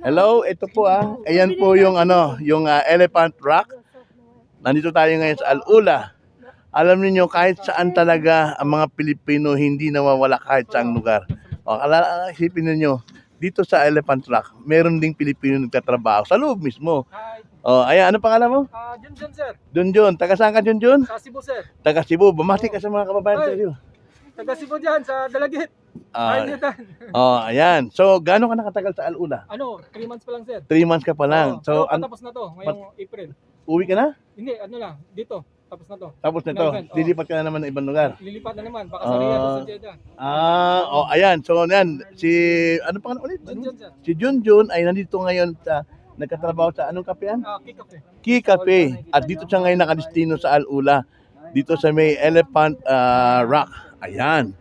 Hello, ito po ah. Ayan po yung ano, yung ah, Elephant Rock. Nandito tayo ngayon sa Al-Ula. Alam niyo kahit saan talaga ang mga Pilipino hindi nawawala kahit saang lugar. O, alala, isipin niyo dito sa Elephant Rock, meron ding Pilipino nagtatrabaho sa loob mismo. Hi. O, ayan, ano pangalan mo? Ah, Jun Jun sir. Junjun. Taga saan ka, Junjun? Sa Cebu sir. Taga Cebu. Bumati ka sa mga kababayan sa iyo. Taga Cebu dyan sa Dalagit. Ah, Ay, Newton. oh, ayan. So, gaano ka nakatagal sa Al-Ula? Ano, 3 months pa lang sir. Three months ka pa lang. Oo, So, pero an- patapos na to, ngayong April. uwi ka na? Hindi, ano lang, dito. Tapos na to. Tapos nito, November, oo. lilipat ka na naman ng ibang lugar. Lilipat na naman, baka sa Riyadh Ah. sa Jeddah. Ah, oh, ayan. So, yan. Si, ano pa ulit? Jun Jun sir. Si Junjun ay nandito ngayon sa, nagkatrabaho sa anong kape yan? Ah, kick off eh. Key Cafe. At dito siya ngayon nakadestino sa Al-Ula. Dito sa may Elephant ah, Rock. Ayan.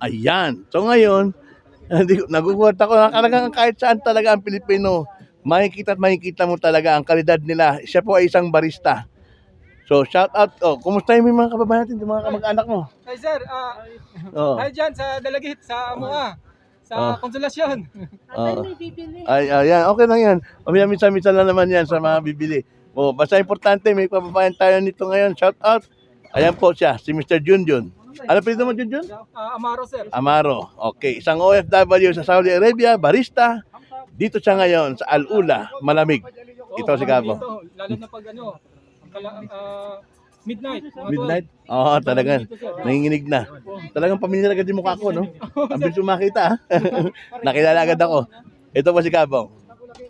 Ayan. So ngayon, hindi ko- nagugulat ako na talagang kahit saan talaga ang Pilipino, makikita at makikita mo talaga ang kalidad nila. Siya po ay isang barista. So shout out. Oh, kumusta yung mga kababayan natin, yung mga kamag-anak mo? Hi sir, ah, Oh. hi dyan sa Dalagit, sa Mua. Sa Ah. Konsolasyon. Oo. Ay, ayan, okay lang yan. Mamaya minsan-minsan lang naman yan sa mga bibili. O, basta importante, may kababayan tayo nito ngayon. Shout out. Ayan po siya, si Mr. Junjun. Ano pwede mo, Junjun? Ah, Amaro sir. Amaro. Okay, isang OFW sa Saudi Arabia, barista. Dito siya ngayon sa Al-Ula, malamig. Ito si Gabo. Lalo na pag ano, ah, midnight. Midnight? Oo, 12. talagang Dito, sir. nanginginig na. Talagang pamilyar agad yung mukha ko, no? Ang bilis makita, ha? Nakilala agad ako. Ito po si Gabong.